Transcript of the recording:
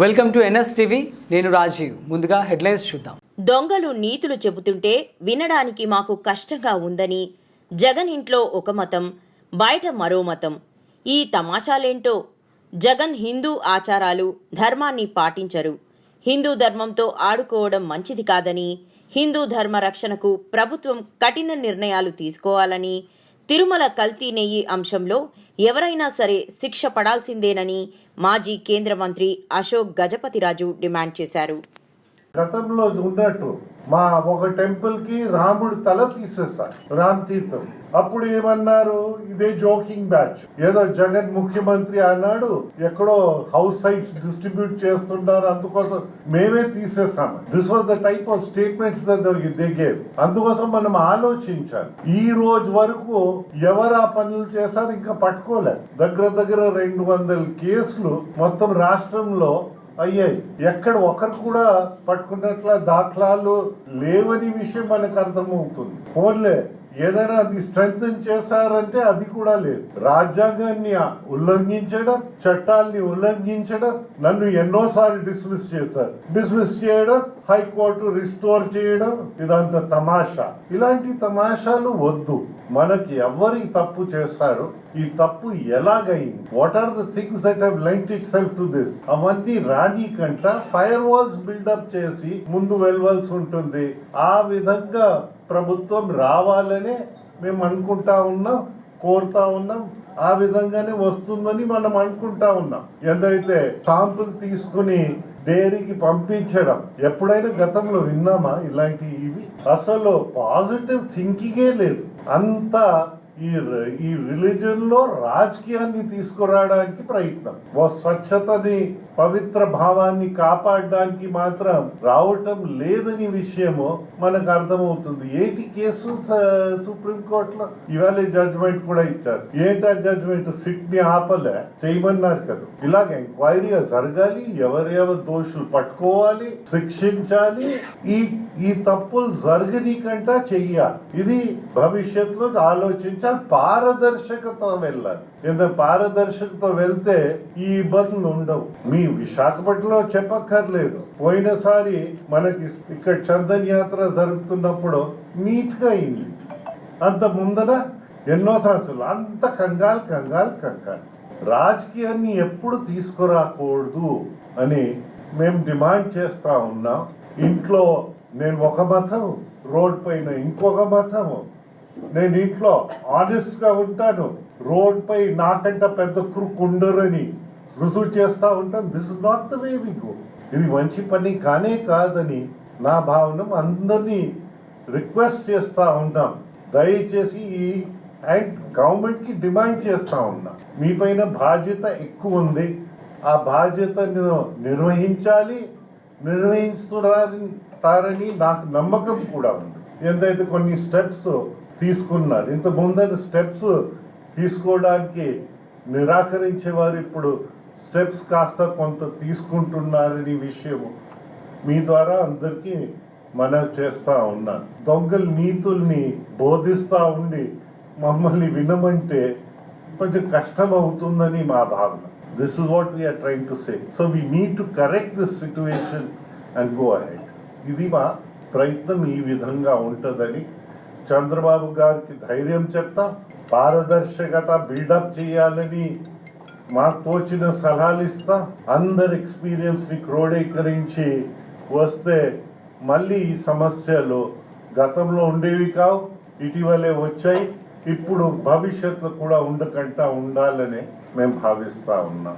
Welcome to NS TV. నేను రాజీవ్. ముందుగా headlines చూద్దాం. దొంగలు నీతులు చెబుతుంటే వినడానికి మాకు కష్టంగా ఉందని జగన్ ఇంట్లో ఒక మతం బయట మరో మతం. ఈ తమాషాలేంటో? జగన్ హిందూ ఆచారాలు ధర్మాన్ని పాటించరు. హిందూ ధర్మంతో ఆడుకోవడం మంచిది కాదని హిందూ ధర్మ రక్షణకు ప్రభుత్వం కఠిన నిర్ణయాలు తీసుకోవాలని తిరుమల కల్తీ నెయ్యి అంశంలో ఎవరైనా సరే శిక్ష పడాల్సిందేనని మాజీ కేంద్ర మంత్రి అశోక్ గజపతిరాజు డిమాండ్ చేశారు. గతంలో ఉన్నట్టు మా ఒక టెంపుల్కి రాముడు తల తీసేశారు రామ్ తీర్థం. అప్పుడు ఏమన్నారు? ఇదే జోకింగ్ బ్యాచ్ ఏదో జగన్ ముఖ్యమంత్రి అన్నాడు ఎక్కడో హౌస్ సైట్స్ డిస్ట్రిబ్యూట్ చేస్తున్నారు అందుకోసం మేమే తీసేస్తాము this was the type of statements they అందుకోసం మనం ఆలోచించాలి. ఈ రోజు వరకు ఎవరు ఆ పనులు చేశారు? ఇంకా పట్టుకోలేదు. దగ్గర దగ్గర రెండు వందల కేసులు మొత్తం రాష్ట్రంలో అయ్యాయి ఎక్కడ ఒకరు కూడా పట్టుకున్నట్ల దాఖలాలు లేవని విషయం మనకు అర్థమవుతుంది. ఫోన్లే. ఏదైనా అది స్ట్రెంగ్ చేశారంటే అది కూడా లేదు. రాజ్యాంగాన్ని ఉల్లంఘించడం చట్టాల్ని ఉల్లంఘించడం నన్ను ఎన్నోసార్లు డిస్మిస్ చేశారు. డిస్మిస్ చేయడం హైకోర్టు రిస్టోర్ చేయడం ఇదంతా తమాషా. ఇలాంటి తమాషాలు వద్దు. మనకి ఎవరి తప్పు చేస్తారు ఈ తప్పు ఎలాగైంది? What are the things that have lent itself to this అవన్నీ రాని కంట ఫైర్ వాల్స్ బిల్డప్ చేసి ముందు వెళ్ళవలసి ఉంటుంది. ఆ విధంగా ప్రభుత్వం రావాలని మేము అనుకుంటా ఉన్నాం కోరుతా ఉన్నాం ఆ విధంగానే వస్తుందని మనం అనుకుంటా ఉన్నాం. ఏదైతే శాంపుల్ తీసుకుని డైరీకి పంపించడం ఎప్పుడైనా గతంలో విన్నామా ఇలాంటి ఇవి అసలు పాజిటివ్ థింకింగే లేదు. అంత ఈ ఈ రిలీజన్లో రాజకీయాన్ని తీసుకురావడానికి ప్రయత్నం. ఓ స్వచ్ఛతని పవిత్ర భావాన్ని కాపాడడానికి మాత్రం రావటం లేదని విషయము మనకు అర్థమవుతుంది. ఏంటి కేసు సుప్రీం కోర్టులో ఇవాళ జడ్జ్మెంట్ కూడా ఇచ్చారు. ఏంటా జడ్జ్మెంట్ సిట్ని ఆపలే. చేయమన్నారు కదా. ఇలాగ ఎంక్వైరీ జరగాలి ఎవరెవరు దోషులు పట్టుకోవాలి శిక్షించాలి ఈ ఈ తప్పులు జరగనీకంట చెయ్యాలి. ఇది భవిష్యత్తులో ఆలోచించాలి పారదర్శకతో వెళ్ళాలి. ఎంత పారదర్శకత వెళ్తే ఈ ఇబ్బందులు ఉండవు. మీ విశాఖపట్నంలో చెప్పక్కర్లేదు. పోయినసారి మనకి ఇక్కడ చందన్ యాత్ర జరుగుతున్నప్పుడు నీట్గా అయింది. అంత ముందర ఎన్నో సంవత్సరాలు అంత కంగాలు కంగాలు కంగాలు. రాజకీయాన్ని ఎప్పుడు తీసుకురాకూడదు అని మేము డిమాండ్ చేస్తా ఉన్నాం. ఇంట్లో నేను ఒక మతం రోడ్ పైన ఇంకొక మతము. నేను ఇంట్లో ఆనెస్ట్గా ఉంటాను. రోడ్ పై నాకంట పెద్ద క్రూక్ ఉండరని రుజువు చేస్తా ఉంటాను. This is not the way we go ఇది మంచి పని కానే కాదని నా భావన అందరినీ రిక్వెస్ట్ చేస్తా ఉన్నాం. దయచేసి ఈ అండ్ గవర్నమెంట్కి డిమాండ్ చేస్తా ఉన్నా. మీ పైన బాధ్యత ఎక్కువ ఉంది. ఆ బాధ్యతను నిర్వహించాలి నిర్వహిస్తున్నారని నాకు నమ్మకం కూడా ఉంది. ఎంతైతే కొన్ని స్టెప్స్ తీసుకున్నారు. ఇంత ముందర స్టెప్స్ తీసుకోవడానికి నిరాకరించే వారు ఇప్పుడు స్టెప్స్ కాస్త కొంత తీసుకుంటున్నారని విషయము మీ ద్వారా అందరికీ మనం చేస్తా ఉన్నాను. దొంగల నీతుల్ని బోధిస్తూ ఉండి మమ్మల్ని వినమంటే కొంచెం కష్టం అవుతుందని మా భావన. This is what we are trying to say so we need to correct this situation and go ahead ఇది మా ప్రయత్నం ఈ విధంగా ఉంటుందని చంద్రబాబు గారికి ధైర్యం చెప్తా పారదర్శకత బిల్డప్ చేయాలని మాకు తోచిన సలహాలు ఇస్తా. అందరి ఎక్స్పీరియన్స్ని క్రోడీకరించి వస్తే మళ్ళీ ఈ సమస్యలు గతంలో ఉండేవి కావు ఇటీవలే వచ్చాయి. ఇప్పుడు భవిష్యత్తులో కూడా ఉండకుండా ఉండాలని మేము భావిస్తా ఉన్నాం.